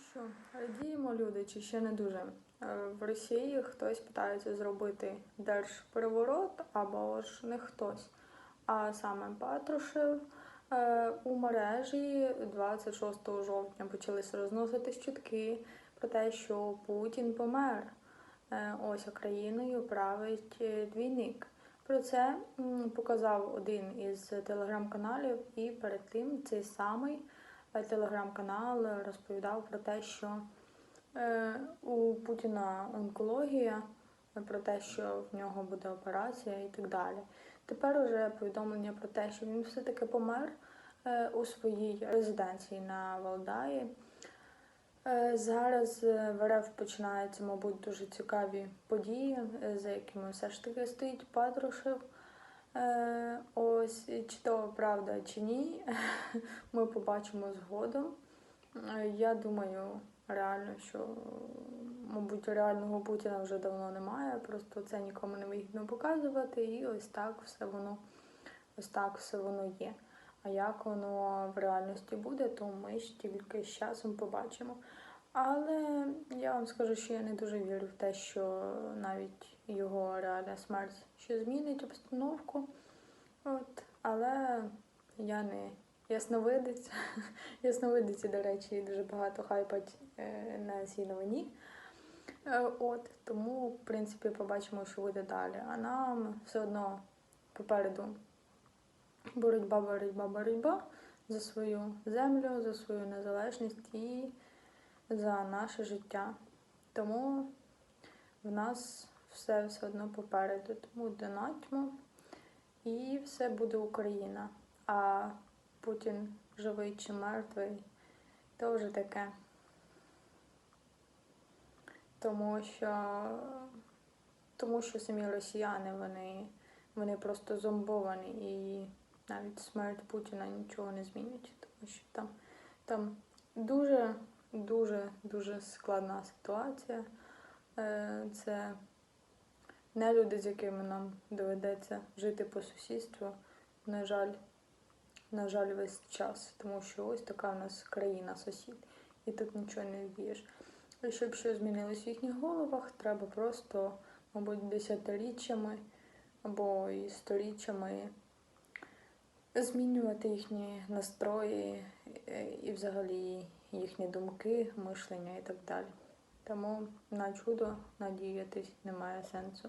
що, радіємо люди чи ще не дуже? Е, В Росії хтось питається зробити держпереворот або ж не хтось. А саме Патрушев е, у мережі 26 жовтня почалися розноситись чутки про те, що Путін помер. Е, Ось а країною править двійник. Про це показав один із телеграм-каналів, і перед тим цей самий телеграм-канал розповідав про те, що е, у Путіна онкологія, про те, що в нього буде операція і так далі. Тепер уже повідомлення про те, що він все-таки помер е, у своїй резиденції на Валдаї. Е, Зараз в РФ починаються, мабуть, дуже цікаві події, за якими все ж таки стоїть Патрушев. Е, Ось чи то правда чи ні, ми побачимо згодом. Е, Я думаю, реально, що, мабуть, реального Путіна вже давно немає, просто це нікому не вигідно показувати, і ось так все воно, ось так все воно є. А як воно в реальності буде, то ми ж тільки з часом побачимо. Але я вам скажу, що я не дуже вірю в те, що навіть його реальна смерть ще змінить обстановку. От, але я не ясновидець. Ясновидиці, до речі, дуже багато хайпать е, на цій новині. Е, От, тому, в принципі, побачимо, що буде далі. А нам все одно попереду боротьба, боротьба, боротьба за свою землю, за свою незалежність і за наше життя. Тому в нас все все одно попереду. Тому донатьмо і все буде Україна. А Путін живий чи мертвий, то вже таке. Тому що, тому що самі росіяни, вони, вони просто зомбовані і навіть смерть Путіна нічого не змінить, тому що там, там дуже, дуже, дуже складна ситуація. Е, Це не люди, з якими нам доведеться жити по сусідству. На жаль, на жаль, весь час, тому що ось така в нас країна сусід, і тут нічого не вдієш. І щоб щось змінилось в їхніх головах, треба просто, мабуть, десятиріччями або і сторіччями змінювати їхні настрої е, і взагалі їхні думки, мишлення і так далі. Тому на чудо надіятись немає сенсу.